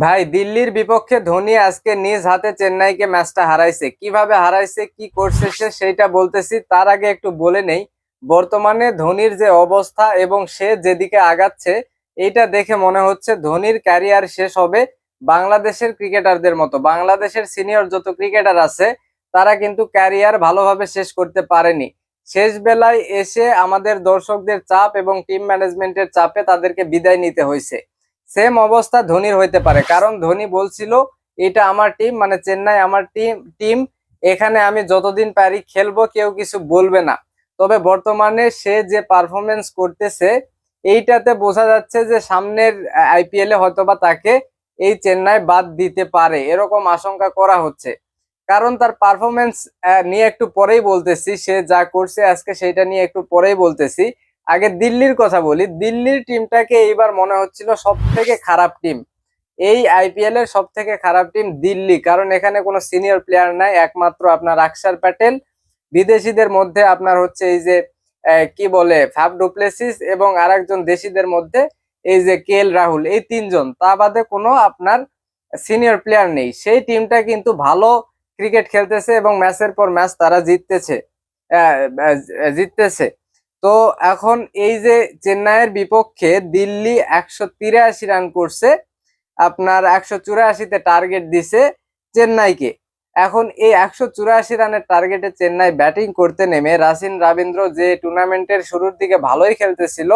ভাই, দিল্লির বিপক্ষে ধোনি আজকে নিজ হাতে চেন্নাইকে ম্যাচটা হারাইছে। কীভাবে হারাইছে, কি করছে সে সেইটা বলতেছি, তার আগে একটু বলে নেই। বর্তমানে ধোনির যে অবস্থা এবং সে যেদিকে আগাচ্ছে, এইটা দেখে মনে হচ্ছে ধোনির ক্যারিয়ার শেষ হবে বাংলাদেশের ক্রিকেটারদের মতো। বাংলাদেশের সিনিয়র যত ক্রিকেটার আছে, তারা কিন্তু ক্যারিয়ার ভালোভাবে শেষ করতে পারেনি। শেষ বেলায় এসে আমাদের দর্শকদের চাপ এবং টিম ম্যানেজমেন্টের চাপে তাদেরকে বিদায় নিতে হয়েছে। সেম অবস্থা ধোনির হইতে পারে। কারণ ধোনি বলছিল, এটা আমার টিম মানে চেন্নাই আমার টিম টিম এখানে আমি যতদিন পারি খেলব, কেউ কিছু বলবে না। তবে বর্তমানে সে যে পারফরমেন্স করতেছে, এইটাতে বোঝা যাচ্ছে যে সামনের আইপিএল হয়তোবা তাকে এই চেন্নাই বাদ দিতে পারে, এরকম আশঙ্কা করা হচ্ছে। কারণ তার পারফরমেন্স নিয়ে একটু পরেই বলতেছি, সে যা করছে আজকে সেটা নিয়ে একটু পরেই বলতেছি। আগে দিল্লির কথা বলি, দিল্লির টিমটাকে এইবার মনে হচ্ছিল সব থেকে খারাপ টিম এই আইপিএল এর সব থেকে খারাপ টিম দিল্লি, কারণ এখানে কোনো সিনিয়র প্লেয়ার নাই, একমাত্র আপনার আকসার প্যাটেল। বিদেশিদের মধ্যে আপনার হচ্ছে এই যে কি বলে ফ্যাব ডুপ্লেসিস এবং আর একজন দেশিদের মধ্যে এই যে কে রাহুল, এই তিনজন। তা বাদে কোনো আপনার সিনিয়র প্লেয়ার নেই। সেই টিমটা কিন্তু ভালো ক্রিকেট খেলতেছে এবং ম্যাচের পর ম্যাচ তারা জিততেছে জিততেছে। তো এখন এই যে চেন্নাইয়ের বিপক্ষে দিল্লি একশো তিরাশি রান করছে, আপনার একশো চুরাশিতে টার্গেট দিছে চেন্নাইকে। এখন এই একশো চুরাশি রানের টার্গেটে চেন্নাই ব্যাটিং করতে নেমে। রাসিন রাবীন্দ্র যে টুর্নামেন্টের শুরুর দিকে ভালোই খেলতেছিল,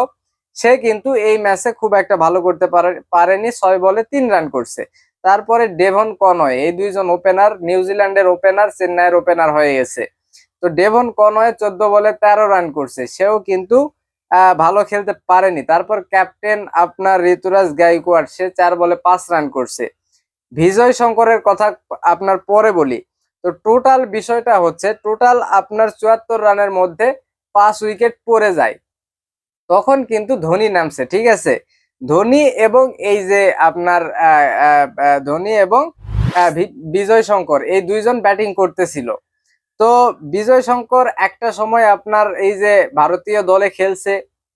সে কিন্তু এই ম্যাচে খুব একটা ভালো করতে পারেনি, ছয় বলে তিন রান করছে। তারপরে ডেভন কনয়, এই দুইজন ওপেনার নিউজিল্যান্ডের ওপেনার চেন্নাইয়ের ওপেনার হয়ে গেছে। তো ডেভন কনয় চোদ্দ বলে তেরো রান করছে। সেও কিন্তু ভালো খেলতে পারেনি। তারপর ক্যাপ্টেন আপনার ঋতুরাজ গাইকোয়াড়, সে চার বলে পাঁচ রান করছে। বিজয় শঙ্করের কথা আপনার পরে বলি। তো টোটাল বিষয়টা হচ্ছে, টোটাল আপনার চুয়াত্তর রানের মধ্যে পাঁচ উইকেট পড়ে যায়। তখন কিন্তু ধোনি নামছে, ঠিক আছে? ধোনি এবং এই যে আপনার ধোনি এবং বিজয় শঙ্কর, এই দুইজন ব্যাটিং করতেছিল। তো বিজয় শঙ্কর একটা সময় আপনার এই যে ভারতীয় দলে খেলছে,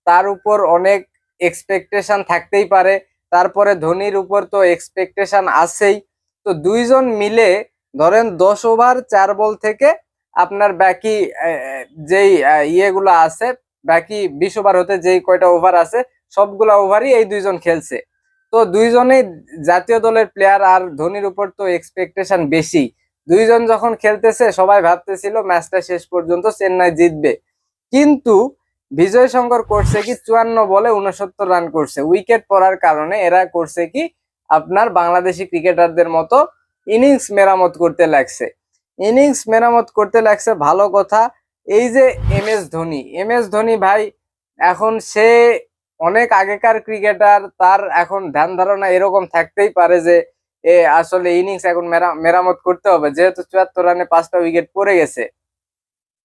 তার উপর অনেক এক্সপেকটেশন থাকতেই পারে। তারপরে ধোনির উপর তো এক্সপেকটেশন আছেই। তো দুইজন মিলে ধরেন দশ ওভার চার বল থেকে আপনার বাকি যেই ইয়েগুলো আছে, বাকি বিশ ওভার হতে যেই কয়টা ওভার আছে, সবগুলা ওভারই এই দুইজন খেলছে। তো দুইজনেই জাতীয় দলের প্লেয়ার আর ধোনির উপর তো এক্সপেকটেশন বেশি। দুইজন যখন খেলতেছে, সবাই ভাবতেছিল ম্যাচটা শেষ পর্যন্ত চেন্নাই জিতবে। কিন্তু বিজয় শঙ্কর করছে কি চুয়ান্ন বলে উনসত্তর রান করছে। উইকেট পড়ার কারণে এরা করছে কি আপনার বাংলাদেশি ক্রিকেটারদের মতো ইনিংস মেরামত করতে লাগছে। ইনিংস মেরামত করতে লাগছে ভালো কথা, এই যে M S Dhoni. M S Dhoni ভাই, এখন সে অনেক আগেকার ক্রিকেটার, তার এখন ধ্যান ধারণা এরকম থাকতেই পারে যে এ, আসলে ইনিংস এখন মেরা- মেরামত করতে হবে। যেহেতু চুয়াত্তর রানে পাঁচটা উইকেট পড়ে গেছে।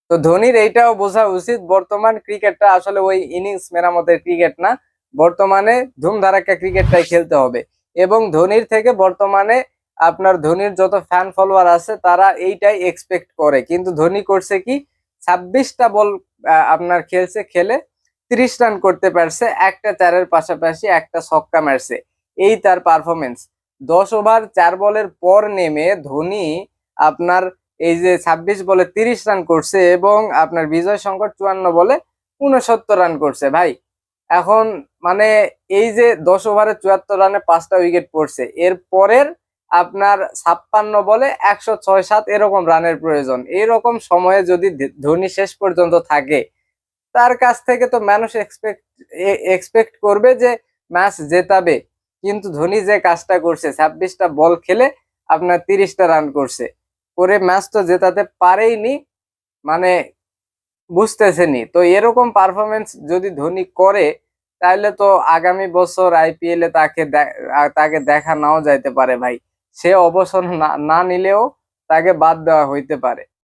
তো ধোনির এইটাও বোঝা উচিত, বর্তমান ক্রিকেটটা আসলে ওই ইনিংস মেরামতের ক্রিকেট না। বর্তমানে ধুমধারাক্কা ক্রিকেটটাই খেলতে হবে। এবং ধোনির থেকে বর্তমানে আপনার ধোনির যত ফ্যান ফলোয়ার আছে, তারা এইটাই এক্সপেক্ট করে। কিন্তু ধোনি করছে কি, ছাব্বিশটা বল আপনার খেলছে, খেলে ত্রিশ রান করতে পারছে, একটা চারের পাশাপাশি একটা ছক্কা মারছে। এই তার পারফরমেন্স দশ ওভার, চার বলের পর নেমে ধোনি আপনার এই যে ছাব্বিশ বলে তিরিশ রান করছে এবং আপনার বিজয় শঙ্কর চুয়ান্ন বলে উনসত্তর রান করছে। ভাই, এখন মানে এই যে দশ ওভারে চুয়াত্তর রানে পাঁচটা উইকেট পড়ছে, এর পরের আপনার ছাপ্পান্ন বলে একশো ছয় সাত এরকম রানের প্রয়োজন। এরকম সময়ে যদি ধোনি শেষ পর্যন্ত থাকে, তার কাছ থেকে তো মানুষ এক্সপেক্ট এক্সপেক্ট করবে যে ম্যাচ জেতাবে। কিন্তু ধোনি যে কাজটা করছে, ছাব্বিশটা বল খেলে আপনার তিরিশটা রান করছে। করে ম্যাচ তো জেতাতে পারেইনি মানে বুঝতেছেনি তো এরকম পারফরমেন্স যদি ধোনি করে, তাহলে তো আগামী বছর আইপিএল এ তাকে তাকে দেখা নাও যাইতে পারে ভাই। সে অবসর না নিলেও তাকে বাদ দেওয়া হইতে পারে।